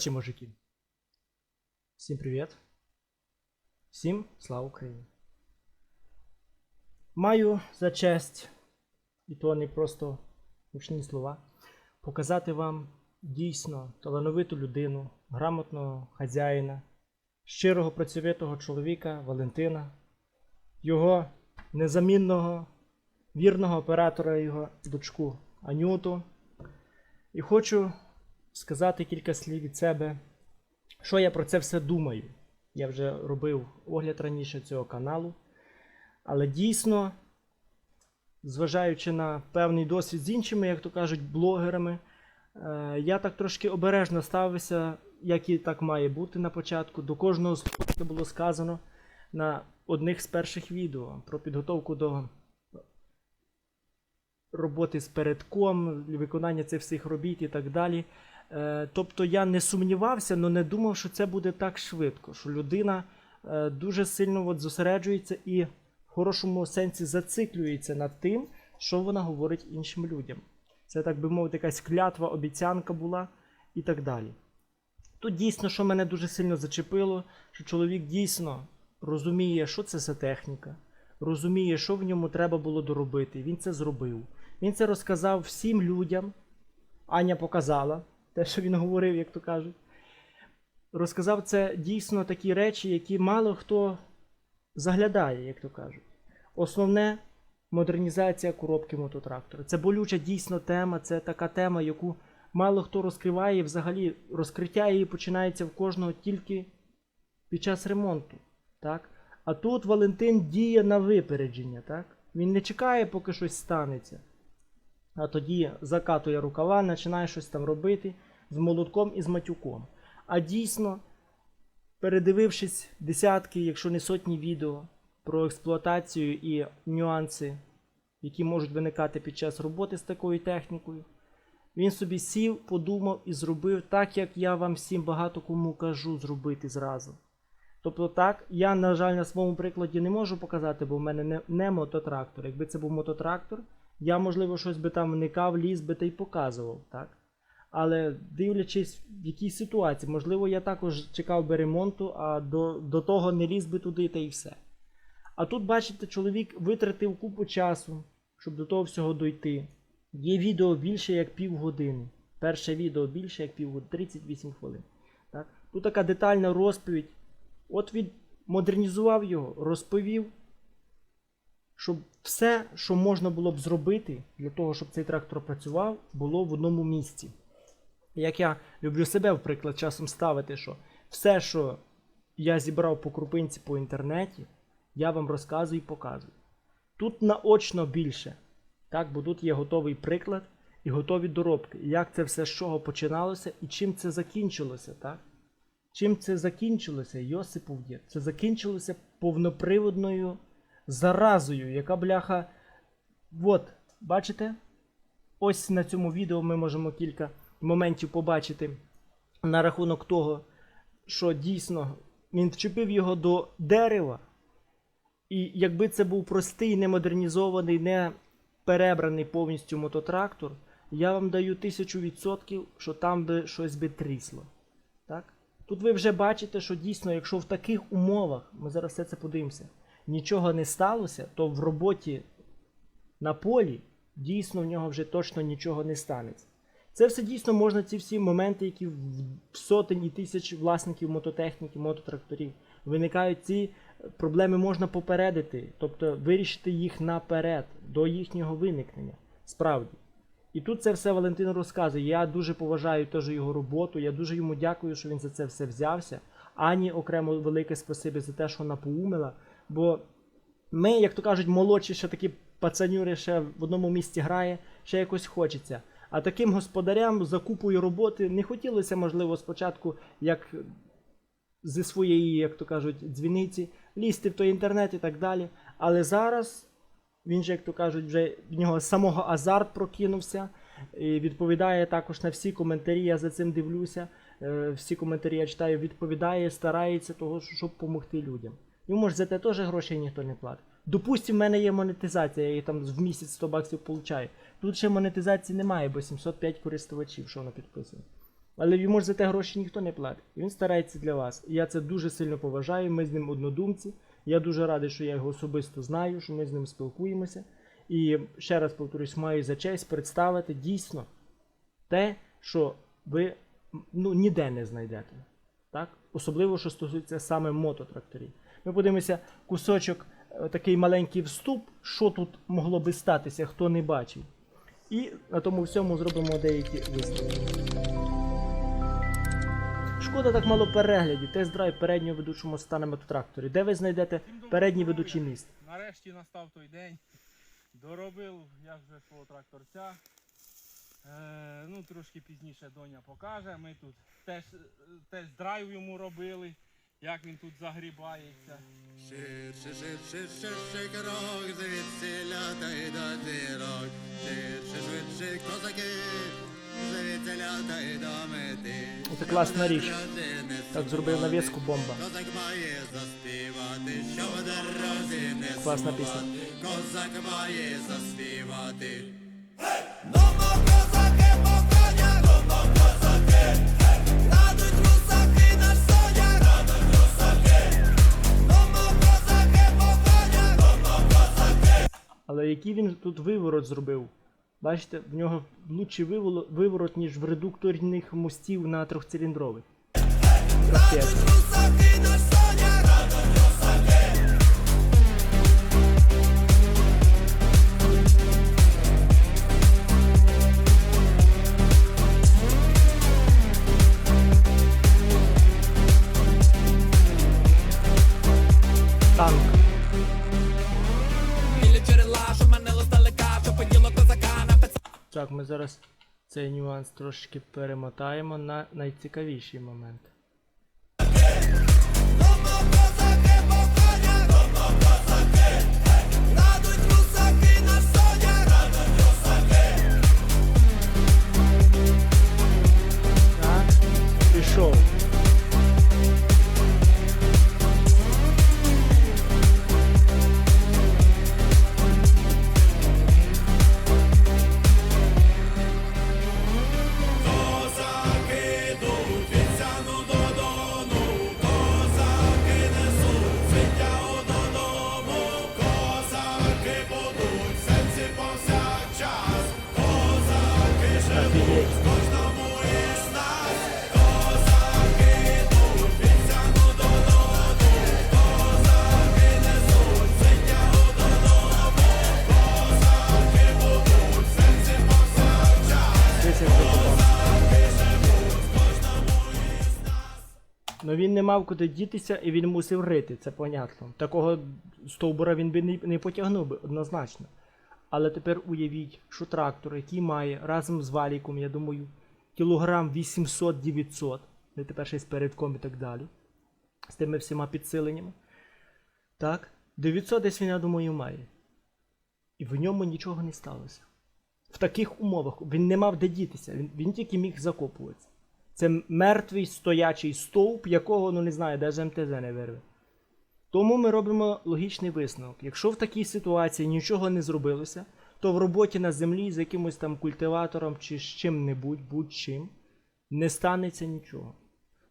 Короче, мужики. Всім привіт. Всім слава Україні. Маю за честь, і то не просто гучні слова, показати вам дійсно талановиту людину, грамотного хазяїна, щирого працьовитого чоловіка Валентина, його незамінного, вірного оператора, його дочку Анюту. І хочу сказати кілька слів від себе, що я про це все думаю. Я вже робив огляд раніше цього каналу. Але дійсно, зважаючи на певний досвід з іншими, як то кажуть, блогерами, е, я так трошки обережно ставився, як і так має бути на початку. До кожного слова, було сказано на одних з перших відео про підготовку до роботи з передком, виконання цих всіх робіт і так далі. Е, Тобто я не сумнівався, але не думав, що це буде так швидко, що людина е, дуже сильно от зосереджується і в хорошому сенсі зациклюється над тим, що вона говорить іншим людям. Це, так би мовити, якась клятва, обіцянка була і так далі. Тут дійсно, що мене дуже сильно зачепило, що чоловік дійсно розуміє, що це за техніка, розуміє, що в ньому треба було доробити. Він це зробив. Він це розказав всім людям. Аня показала те, що він говорив, як то кажуть. Розказав це дійсно такі речі, які мало хто заглядає, як то кажуть. Основне модернізація коробки мототрактора. Це болюча дійсно тема, це така тема, яку мало хто розкриває. Взагалі розкриття її починається в кожного тільки під час ремонту. Так? А тут Валентин діє на випередження. Так? Він не чекає, поки щось станеться. А тоді закатує рукава, починає щось там робити з молотком і з матюком. А дійсно, передивившись десятки, якщо не сотні відео про експлуатацію і нюанси, які можуть виникати під час роботи з такою технікою, він собі сів, подумав і зробив так, як я вам всім багато кому кажу зробити зразу. Тобто так, я, на жаль, на своєму прикладі не можу показати, бо в мене не, не мототрактор. Якби це був мототрактор, я, можливо, щось би там вникав, ліз би та й показував. так? Але дивлячись, в якій ситуації, можливо, я також чекав би ремонту, а до, до того не ліз би туди та й все. А тут, бачите, чоловік витратив купу часу, щоб до того всього дойти. Є відео більше як півгодини. Перше відео більше як півгодини, 38 хвилин. Так? Тут така детальна розповідь. От він модернізував його, розповів, щоб все, що можна було б зробити для того, щоб цей трактор працював, було в одному місці. Як я люблю себе, в приклад, часом ставити, що все, що я зібрав по крупинці по інтернеті, я вам розказую і показую. Тут наочно більше, так, бо тут є готовий приклад і готові доробки. Як це все з чого починалося і чим це закінчилося, так? Чим це закінчилося, Йосипов дід? Це закінчилося повноприводною заразою, яка бляха. От, бачите? Ось на цьому відео ми можемо кілька моментів побачити на рахунок того, що дійсно він вчепив його до дерева. І якби це був простий, не модернізований, не перебраний повністю мототрактор, я вам даю тисячу відсотків, що там би щось би трісло. Так? Тут ви вже бачите, що дійсно, якщо в таких умовах, ми зараз все це подивимося, нічого не сталося, то в роботі на полі дійсно в нього вже точно нічого не станеться. Це все дійсно можна, ці всі моменти, які в сотень і тисяч власників мототехніки, мототракторів виникають, ці проблеми можна попередити, тобто вирішити їх наперед, до їхнього виникнення. Справді. І тут це все Валентин розказує. Я дуже поважаю теж його роботу. Я дуже йому дякую, що він за це все взявся. Ані окремо велике спасибі за те, що вона поумила. Бо ми, як то кажуть, молодші, ще такі пацанюри ще в одному місці грає, ще якось хочеться. А таким господарям за купою роботи не хотілося, можливо, спочатку, як зі своєї, як то кажуть, дзвіниці, лізти в той інтернет і так далі. Але зараз він же, як то кажуть, вже в нього самого азарт прокинувся. І відповідає також на всі коментарі. Я за цим дивлюся. Е, Всі коментарі я читаю, відповідає, старається того, щоб допомогти людям. Йому ж за те теж грошей ніхто не платить. Допустим, в мене є монетизація, я її там в місяць 100 баксів получаю. Тут ще монетизації немає, бо 705 користувачів, що воно підписує. Але йому ж за те гроші ніхто не платить. Він старається для вас. І я це дуже сильно поважаю. Ми з ним однодумці. Я дуже радий, що я його особисто знаю, що ми з ним спілкуємося. І ще раз повторюсь, маю за честь представити дійсно те, що ви ну, ніде не знайдете. Так? Особливо, що стосується саме мототракторів. Ми подивимося кусочок, е, такий маленький вступ, що тут могло би статися, хто не бачив. І на тому всьому зробимо деякі висновки. Шкода так мало переглядів. Тест-драйв переднього ведучого моста на мототракторі. Де ви знайдете передній ведучий міст? Нарешті настав той день. Доробив я вже свого тракторця. Е, ну, трошки пізніше доня покаже. Ми тут теж, теж драйв йому робили, як він тут загрібається. Ширше, ширше, ширше крок, звідсіля та й до зірок. Ширше, швидше, козаки, звідсіля та й до мети. Це класна річ. Так зробив навіску бомба. Козак має заспівати, що в дорозі не Класна пісня. Козак має заспівати. Але який він тут виворот зробив? Бачите, в нього лучший виворот, ніж в редукторних мостів на трьохциліндрових. Капець. Ми зараз цей нюанс трошечки перемотаємо на найцікавіший момент. Ну він не мав куди дітися і він мусив рити, це понятно. Такого стовбура він би не, потягнув би однозначно. Але тепер уявіть, що трактор, який має разом з валіком, я думаю, кілограм 800-900, не тепер ще з передком і так далі, з тими всіма підсиленнями. Так, 900 десь він, я думаю, має. І в ньому нічого не сталося. В таких умовах він не мав де дітися, він, він тільки міг закопуватися. Це мертвий стоячий стовп, якого, ну не знаю, навіть МТЗ не вирве. Тому ми робимо логічний висновок. Якщо в такій ситуації нічого не зробилося, то в роботі на землі з якимось там культиватором чи з чим-небудь, будь-чим, не станеться нічого.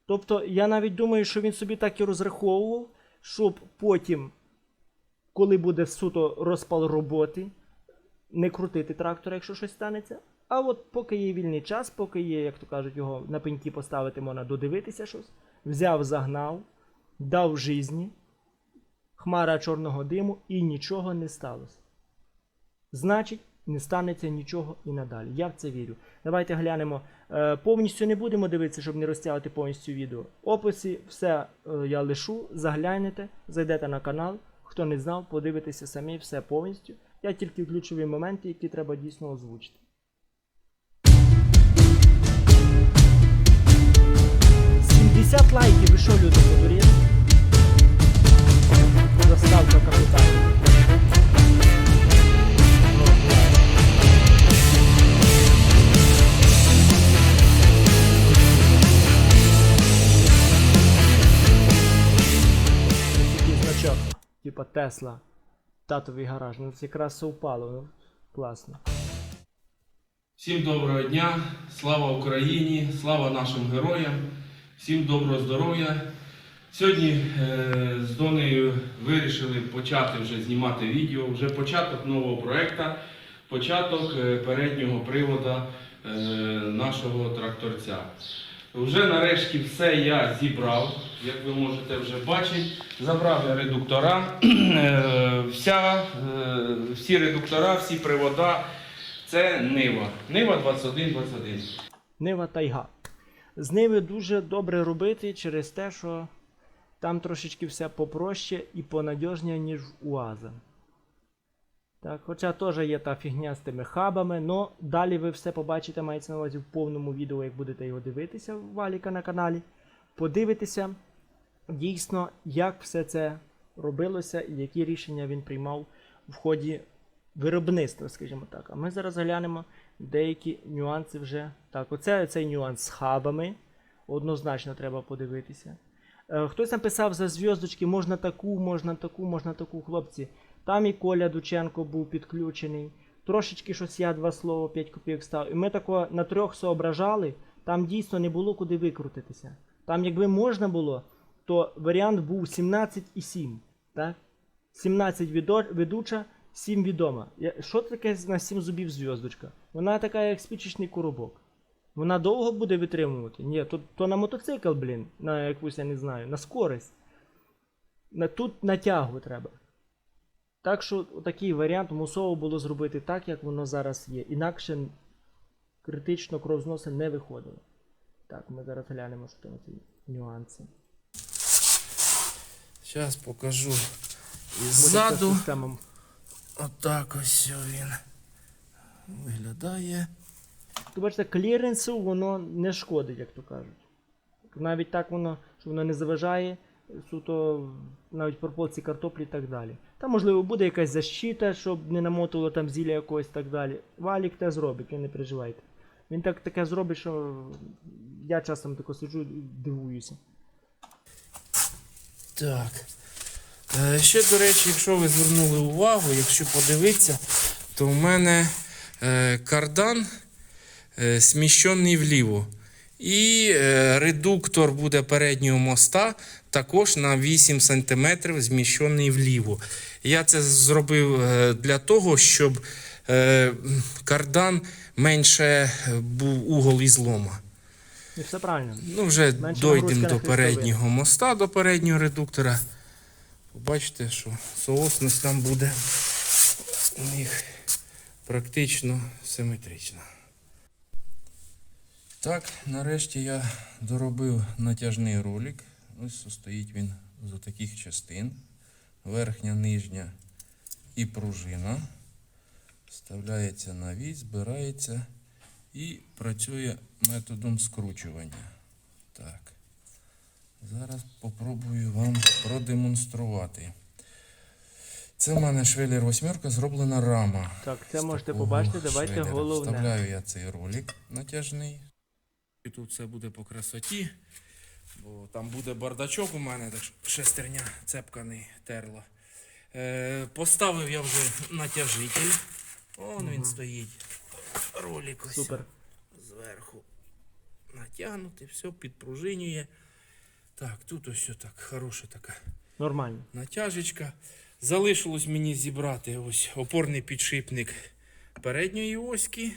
Тобто, я навіть думаю, що він собі так і розраховував, щоб потім, коли буде суто розпал роботи, не крутити трактора, якщо щось станеться. А от поки є вільний час, поки є, як то кажуть, його на пеньки поставити, можна додивитися щось, взяв, загнав, дав житті, хмара чорного диму і нічого не сталося. Значить, не станеться нічого і надалі. Я в це вірю. Давайте глянемо. Е, повністю не будемо дивитися, щоб не розтягувати повністю відео. Описі все е, я лишу, заглянете, зайдете на канал. Хто не знав, подивитеся самі все повністю. Я тільки ключові моменти, які треба дійсно озвучити. Сімдесят лайків, ви що, люди, подуріли? Заставка капітальна. Типа Тесла, татовий гараж. Ну це якраз совпало, ну класно. Всім доброго дня, слава Україні, слава нашим героям, всім доброго здоров'я. Сьогодні е, з Донею вирішили почати вже знімати відео, вже початок нового проєкту, початок е, переднього привода е, нашого тракторця. Вже нарешті все я зібрав, як ви можете вже бачити. Забрав редуктора. Е, Вся, е, всі редуктора, всі привода. Це Нива. Нива 2121. Нива тайга. З Ниви дуже добре робити через те, що там трошечки все попроще і понадіжніше, ніж в УАЗа. Так, хоча теж є та фігня з тими хабами, але далі ви все побачите, мається на увазі в повному відео, як будете його дивитися в Валіка на каналі. Подивитися дійсно, як все це робилося і які рішення він приймав в ході виробництва, скажімо так. А ми зараз глянемо деякі нюанси вже. Так, оце цей нюанс з хабами. Однозначно треба подивитися. Е, Хтось написав за зв'язочки, можна таку, можна таку, можна таку, хлопці. Там і Коля Дученко був підключений. Трошечки щось я два слова, 5 копійок став. І ми тако на трьох соображали, там дійсно не було куди викрутитися. Там, якби можна було, то варіант був 17 і 7. Так? 17 ведуча, 7 відома. Що таке на 7 зубів зв'язочка? Вона така, як спічечний коробок. Вона довго буде витримувати? Ні, то, то на мотоцикл, блін, на якусь, я не знаю, на скорість. На, тут на тягу треба. Так що такий варіант мусово було зробити так, як воно зараз є. Інакше критично кров з носа не виходило. Так, ми зараз глянемо, що там ці нюанси. Зараз покажу ця система. Отак ось він виглядає. Ви бачите, кліренсу воно не шкодить, як то кажуть. Навіть так воно, що воно не заважає суто навіть пропорції картоплі і так далі. Там, можливо, буде якась защита, щоб не намотувало там зілля якогось і так далі. Валік те зробить, ви не переживайте. Він так таке зробить, що я часом тако сиджу і дивуюся. Так. Е, Ще, до речі, якщо ви звернули увагу, якщо подивитися, то в мене е, кардан е, сміщений вліво. І редуктор буде переднього моста також на 8 см зміщений вліво. Я це зробив для того, щоб кардан менше був угол ізлома. І все правильно. Ну, вже Менше дойдемо до переднього моста, до переднього редуктора. Побачите, що соосність там буде у них практично симетрична. Так, нарешті я доробив натяжний ролик. Ось состоїть він з таких частин. Верхня, нижня і пружина. Вставляється на вісь, збирається і працює методом скручування. Так. Зараз попробую вам продемонструвати. Це в мене швеллер восьмерка, зроблена рама. Так, це можете побачити. Давайте швеллера. головне. Вставляю я цей ролик натяжний. І тут все буде по красоті. Бо там буде бардачок у мене, так що шестерня цепка не терла. Е, поставив я вже натяжитель. Он він стоїть. Ролик ось Супер. зверху натягнути, все підпружинює. Так, тут ось все так, хороша така Нормально. натяжечка. Залишилось мені зібрати ось опорний підшипник передньої оськи.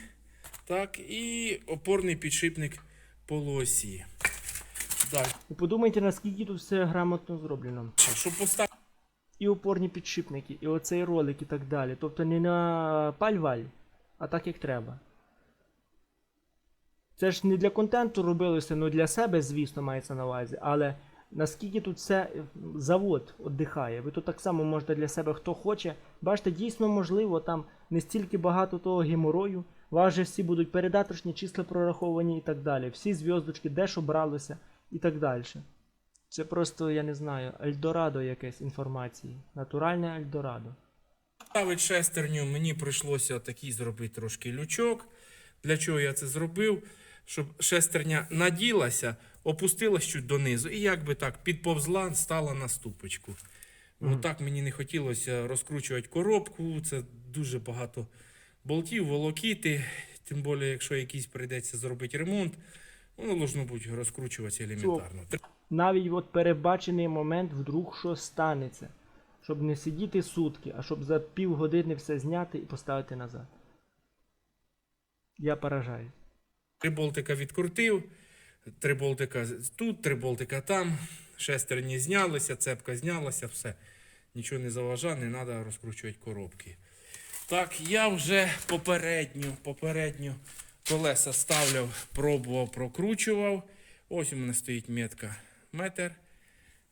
Так, і опорний підшипник полуосі. Далі, І подумайте, наскільки тут все грамотно зроблено. щоб поставити. і опорні підшипники, і оцей ролик, і так далі. Тобто не на паль-валь, а так як треба. Це ж не для контенту робилося, ну для себе, звісно, мається на увазі, але наскільки тут все е, завод віддихає. Ви тут так само можете для себе хто хоче. Бачите, дійсно можливо, там не стільки багато того геморою. Вас всі будуть передаточні числа прораховані і так далі. Всі зв'язочки, де що бралося і так далі. Це просто, я не знаю, Ельдорадо якесь інформації. Натуральне Ельдорадо. Ставить шестерню, мені прийшлося такий зробити трошки лючок. Для чого я це зробив? Щоб шестерня наділася, опустилась чуть донизу і якби так підповзла, стала на ступочку. Мгм. Отак мені не хотілося розкручувати коробку. Це дуже багато болтів, волокіти. Тим більше, якщо якийсь прийдеться зробити ремонт, воно должно бути розкручуватися елементарно. Навіть от передбачений момент, вдруг що станеться. Щоб не сидіти сутки, а щоб за півгодини все зняти і поставити назад. Я поражаюсь. Три болтика відкрутив, три болтика тут, три болтика там, шестерні знялися, цепка знялася, все. Нічого не заважає, не треба розкручувати коробки. Так, я вже попередню, попередню колеса ставляв, пробував, прокручував. Ось у мене стоїть метка метр.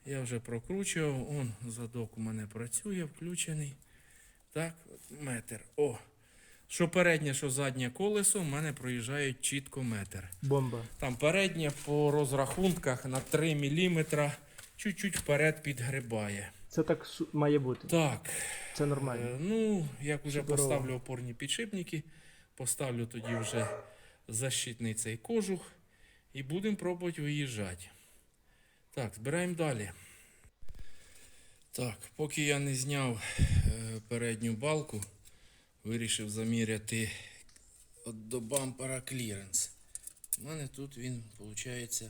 Я вже прокручував. Он задок у мене працює, включений. Так, метр. О. Що переднє, що заднє колесо, в мене проїжджають чітко метр. Бомба. Там переднє по розрахунках на 3 мм чуть-чуть вперед підгрибає. Це так має бути. Так, Це нормально. е, ну, як вже Здорово. поставлю опорні підшипники, поставлю тоді вже защитний цей кожух і будемо пробувати виїжджати. Так, збираємо далі. Так, поки я не зняв е, передню балку, вирішив заміряти до бампера кліренс. У мене тут він, виходить,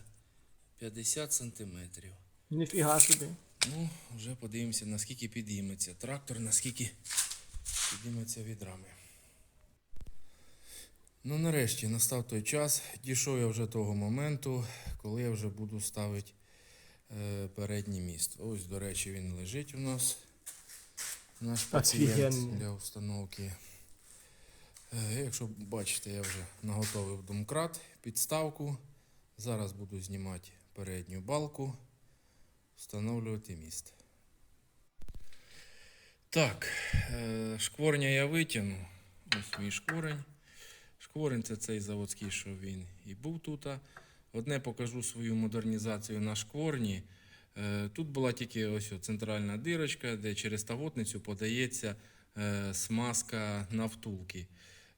50 сантиметрів. Ніфіга собі. Ну, вже подивимося, наскільки підійметься трактор, наскільки підійметься від рами. Ну, нарешті настав той час. Дійшов я вже того моменту, коли я вже буду ставити е, передній міст. Ось, до речі, він лежить у нас. Наш пацієнт для установки. Е, якщо бачите, я вже наготовив домкрат, підставку. Зараз буду знімати передню балку встановлювати міст. Так, е, шкворня я витягну. Ось мій шкворень. Шкворень це цей заводський, що він і був тут. Одне покажу свою модернізацію на шкворні. Е, Тут була тільки ось центральна дирочка, де через тавотницю подається е, смазка на втулки.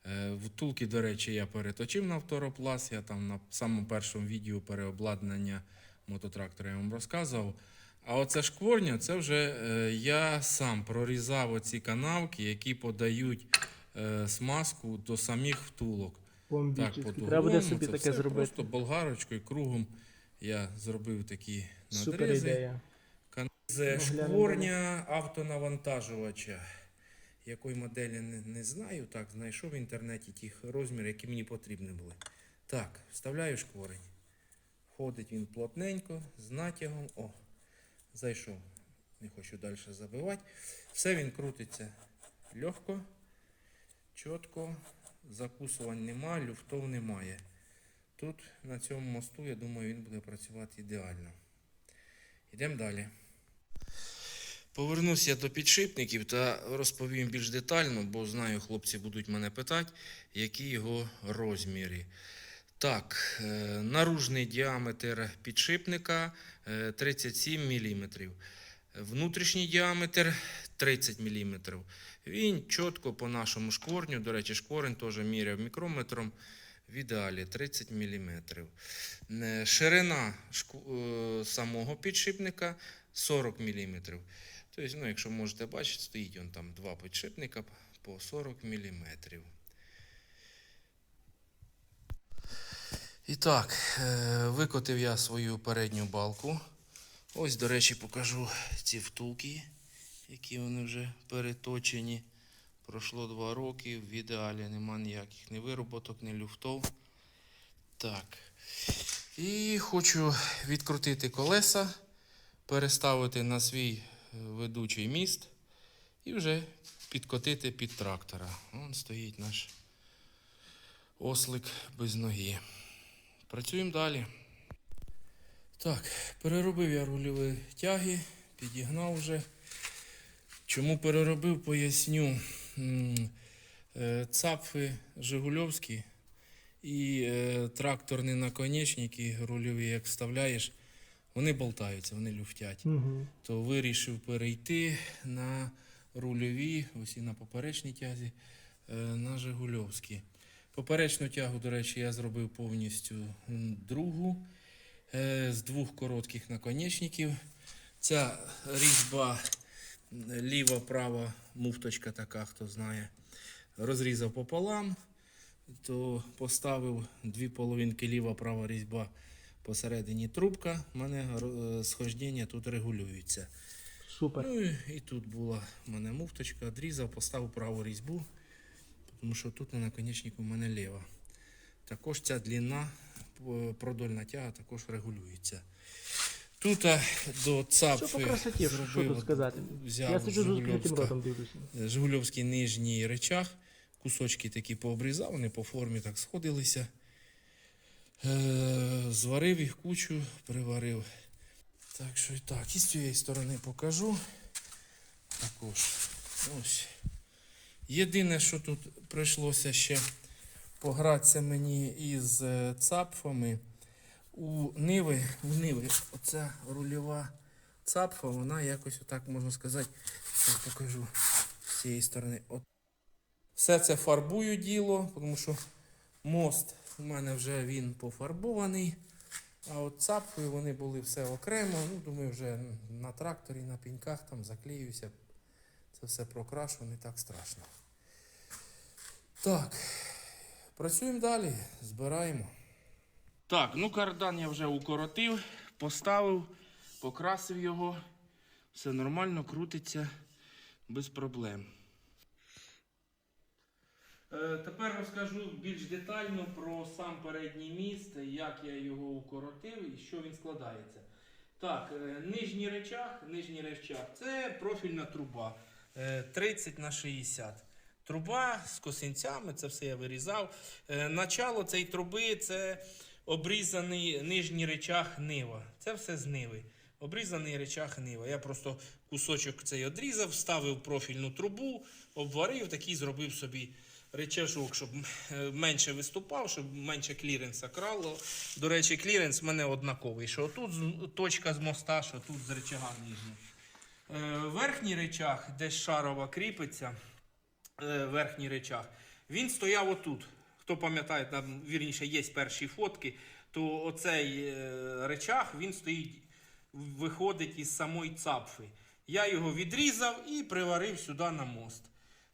Е, Втулки, до речі, я переточив на второпласт. Я там на самому першому відео переобладнання мототрактора я вам розказував. А оце шкворня, це вже я сам прорізав оці канавки, які подають смазку до самих втулок. Бомбічний. по Треба буде собі це таке зробити. Просто болгарочкою, кругом я зробив такі надрізи. Ну, шкворня автонавантажувача. Якої моделі не, не знаю. Так, знайшов в інтернеті ті розміри, які мені потрібні були. Так, вставляю шкворень. Ходить він плотненько, з натягом. О, зайшов. Не хочу далі забивати. Все він крутиться легко, чітко, закусувань нема, люфтов немає. Тут на цьому мосту, я думаю, він буде працювати ідеально. Йдемо далі. Повернуся я до підшипників та розповім більш детально, бо знаю, хлопці будуть мене питати, які його розміри. Так, е, наружний діаметр підшипника е, 37 мм. Внутрішній діаметр 30 мм. Він чітко по нашому шкворню, до речі, шкворень теж міряв мікрометром. В ідеалі 30 мм. Ширина е, самого підшипника 40 мм. Тобто, ну, якщо можете бачити, стоїть он там два підшипника по 40 мм. І так, е, викотив я свою передню балку. Ось, до речі, покажу ці втулки, які вони вже переточені. Пройшло два роки, в ідеалі нема ніяких ні вироботок, ні люфтов. Так. І хочу відкрутити колеса, переставити на свій е, ведучий міст і вже підкотити під трактора. Вон стоїть наш ослик без ноги. Працюємо далі. Так, переробив я рульові тяги, підігнав вже. Чому переробив, поясню. Е, Цапфи Жигульовські і е, тракторні наконечники рульові, як вставляєш, вони болтаються, вони люфтять. Угу. То вирішив перейти на рульові, ось і на поперечній тязі, е, на Жигульовські. Поперечну тягу, до речі, я зробив повністю другу з двох коротких наконечників. Ця різьба ліва, права муфточка така, хто знає. Розрізав пополам, то поставив дві половинки ліва права різьба посередині трубка. У мене е, схождення тут регулюється. Супер. Ну і, і тут була в мене муфточка, відрізав, поставив праву різьбу, тому що тут на наконечнику в мене ліва. Також ця длина, е, продольна тяга також регулюється. Тут до цапфи Що по красоті, що, що зробив тут сказати? взяв Я сиджу з відкритим ротом дивлюся. Жигульовський нижній речах. Кусочки такі пообрізав, вони по формі так сходилися. Е, зварив їх кучу, приварив. Так що і так, і з цієї сторони покажу. Також. Ось. Єдине, що тут прийшлося ще погратися мені із е, цапфами. У Ниви, у Ниви оця рульова цапфа, вона якось отак можна сказати, я покажу з цієї сторони. От. Все це фарбую діло, тому що мост у мене вже він пофарбований. А от цапкою вони були все окремо. Ну, думаю, вже на тракторі, на піньках там заклеюся. Це все прокрашу, не так страшно. Так, працюємо далі, збираємо. Так, ну кардан я вже укоротив, поставив, покрасив його. Все нормально, крутиться без проблем. Е, Тепер розкажу більш детально про сам передній міст, як я його укоротив і що він складається. Так, е, нижній речах, нижній речах це профільна труба е, 30 на 60. Труба з косинцями, це все я вирізав. Е, Начало цієї труби це обрізаний нижній речах нива. Це все з ниви. Обрізаний речах нива. Я просто кусочок цей одрізав, вставив профільну трубу, обварив, такий зробив собі речашок, щоб е, менше виступав, щоб менше кліренса крало. До речі, кліренс в мене однаковий. Що тут точка з моста, що тут з речага нижнього. Е, Верхній речах, де шарова кріпиться, е, верхній речах, він стояв отут. Хто пам'ятає, там вірніше є перші фотки, то оцей е, речах він стоїть, виходить із самої цапфи. Я його відрізав і приварив сюди на мост.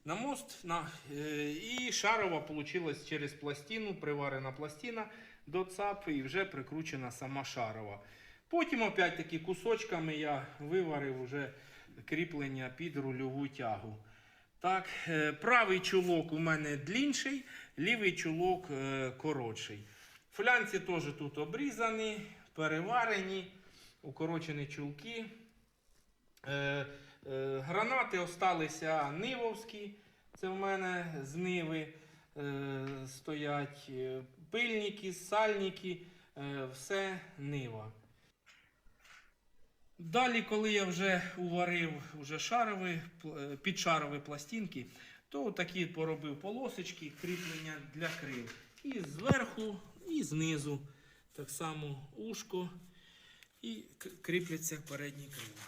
На мост на, е, і шарова вийшла через пластину, приварена пластина до цапфи і вже прикручена сама шарова. Потім опять-таки кусочками я виварив вже кріплення під рульову тягу. Так, е, правий чулок у мене длінший, лівий чулок е, коротший. Флянці теж тут обрізані, переварені, укорочені чулки. Е, гранати осталися нивовські. Це в мене з ниви стоять пильники, сальники, все нива. Далі, коли я вже уварив вже шарові, е, підшарові пластинки, то такі поробив полосочки, кріплення для крил. І зверху, і знизу. Так само ушко і кріпляться передні крила.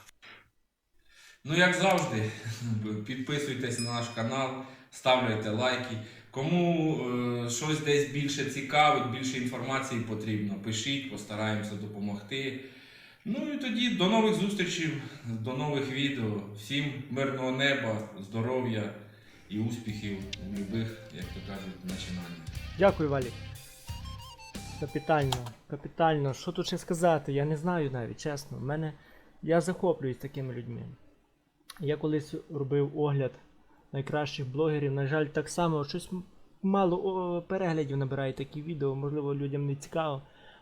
Ну, як завжди, підписуйтесь на наш канал, ставляйте лайки. Кому е, щось десь більше цікавить, більше інформації потрібно, пишіть, постараємося допомогти. Ну і тоді до нових зустрічей, до нових відео. Всім мирного неба, здоров'я і успіхів у будь-яких, як то кажуть, начинаннях. Дякую, Валік. Капітально, капітально. Що тут ще сказати? Я не знаю навіть, чесно. В мене... Я захоплююсь такими людьми. Я колись робив огляд найкращих блогерів. На жаль, так само щось мало переглядів набирає такі відео, можливо, людям не цікаво.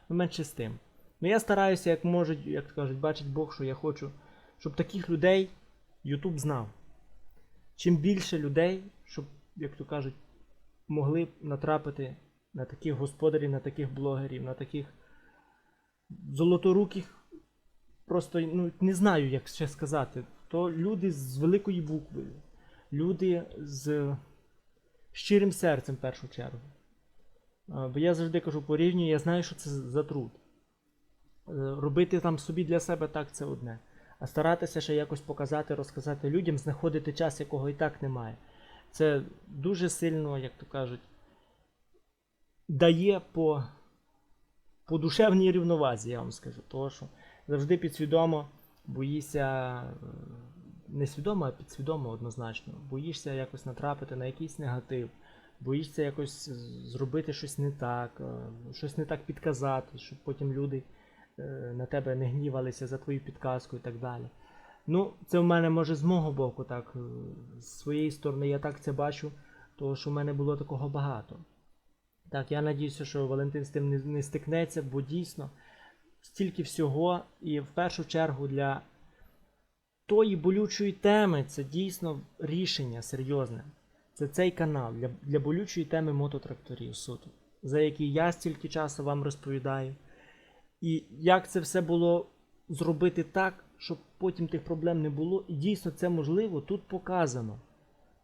Ну, менше з тим. Ну я стараюся, як можуть, як кажуть, бачить Бог, що я хочу, щоб таких людей YouTube знав. Чим більше людей, щоб, як то кажуть, могли натрапити на таких господарів, на таких блогерів, на таких золоторуких. Просто ну, не знаю, як ще сказати. То люди з великої букви, люди з щирим серцем в першу чергу. Бо я завжди кажу, порівнюю, я знаю, що це за труд. Е, Робити там собі для себе так це одне. А старатися ще якось показати, розказати людям, знаходити час, якого і так немає. Це дуже сильно, як то кажуть, дає по, по душевній рівновазі, я вам скажу. Тому що завжди підсвідомо боїшся, е, не свідомо, а підсвідомо однозначно, боїшся якось натрапити на якийсь негатив, боїшся якось зробити щось не так, е, щось не так підказати, щоб потім люди на тебе не гнівалися за твою підказку і так далі. Ну, це в мене може з мого боку, так, е, з своєї сторони я так це бачу, тому що в мене було такого багато. Так, я надіюся, що Валентин з тим не, не стикнеться, бо дійсно стільки всього, і в першу чергу для тої болючої теми це дійсно рішення серйозне. Це цей канал для, для болючої теми мототракторів суто, за який я стільки часу вам розповідаю. І як це все було зробити так, щоб потім тих проблем не було. І дійсно це можливо, тут показано.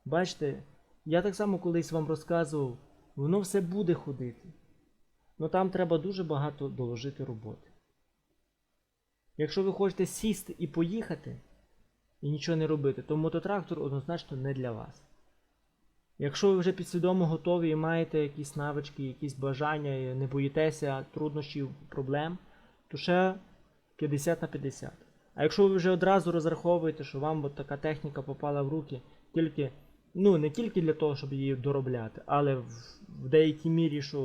Бачите, я так само колись вам розказував, воно все буде ходити. Ну там треба дуже багато доложити роботи. Якщо ви хочете сісти і поїхати, і нічого не робити, то мототрактор однозначно не для вас. Якщо ви вже підсвідомо готові і маєте якісь навички, якісь бажання, і не боїтеся труднощів, проблем, то ще 50 на 50. А якщо ви вже одразу розраховуєте, що вам от така техніка попала в руки, тільки, ну не тільки для того, щоб її доробляти, але в, в деякій мірі, що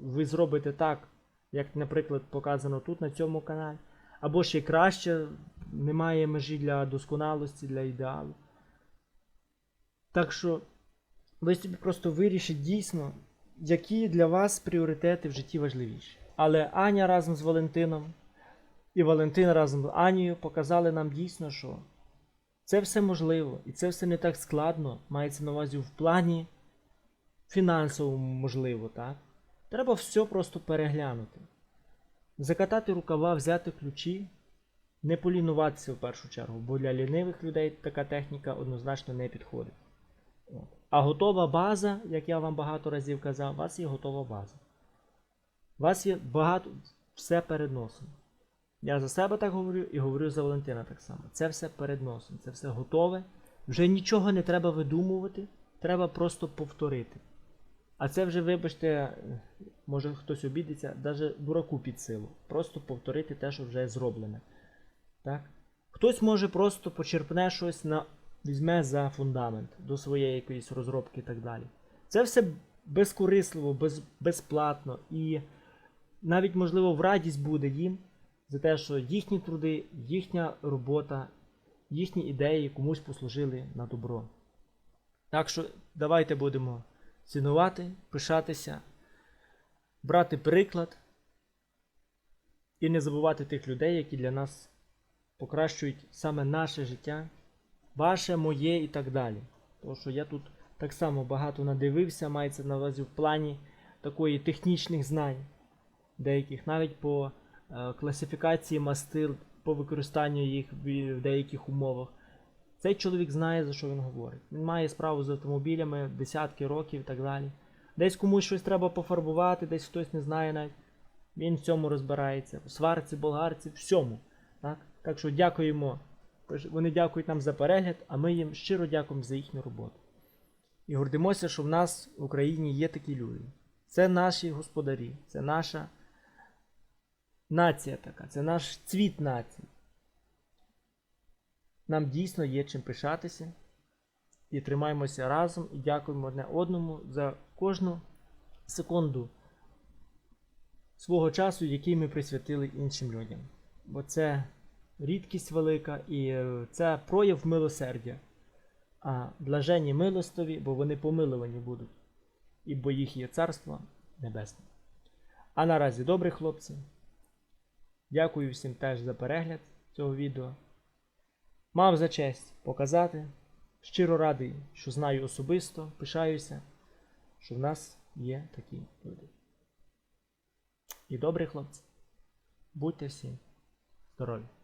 ви зробите так, як, наприклад, показано тут на цьому каналі, або ще краще, немає межі для досконалості, для ідеалу. Так що ви собі просто вирішіть дійсно, які для вас пріоритети в житті важливіші. Але Аня разом з Валентином і Валентин разом з Анією показали нам дійсно, що це все можливо, і це все не так складно, мається на увазі в плані фінансовому можливо, так? Треба все просто переглянути. Закатати рукава, взяти ключі, не полінуватися в першу чергу, бо для лінивих людей така техніка однозначно не підходить. От. А готова база, як я вам багато разів казав, у вас є готова база. У вас є багато все перед носом. Я за себе так говорю і говорю за Валентина так само. Це все перед носом, це все готове. Вже нічого не треба видумувати, треба просто повторити. А це вже, вибачте, може хтось обідеться, навіть дураку під силу. Просто повторити те, що вже зроблене. Так? Хтось може просто почерпне щось на візьме за фундамент до своєї якоїсь розробки і так далі. Це все безкорисливо, без, безплатно і навіть, можливо, в радість буде їм за те, що їхні труди, їхня робота, їхні ідеї комусь послужили на добро. Так що давайте будемо цінувати, пишатися, брати приклад і не забувати тих людей, які для нас покращують саме наше життя ваше, моє і так далі. Тому що я тут так само багато надивився, мається на увазі в плані такої технічних знань, деяких, навіть по е, класифікації мастил, по використанню їх в в деяких умовах. Цей чоловік знає, за що він говорить. Він має справу з автомобілями десятки років і так далі. Десь комусь щось треба пофарбувати, десь хтось не знає навіть. Він в цьому розбирається. У сварці, болгарці, всьому. Так, так що дякуємо. Вони дякують нам за перегляд, а ми їм щиро дякуємо за їхню роботу. І гордимося, що в нас в Україні є такі люди. Це наші господарі, це наша нація така, це наш цвіт нації. Нам дійсно є чим пишатися. І тримаємося разом і дякуємо одне одному за кожну секунду свого часу, який ми присвятили іншим людям. Бо це рідкість велика і е, це прояв милосердя. А блаженні милостові, бо вони помилувані будуть, і бо їх є царство небесне. А наразі добрі хлопці. Дякую всім теж за перегляд цього відео. Мав за честь показати. Щиро радий, що знаю особисто, пишаюся, що в нас є такі люди. І добрі хлопці. Будьте всі здорові!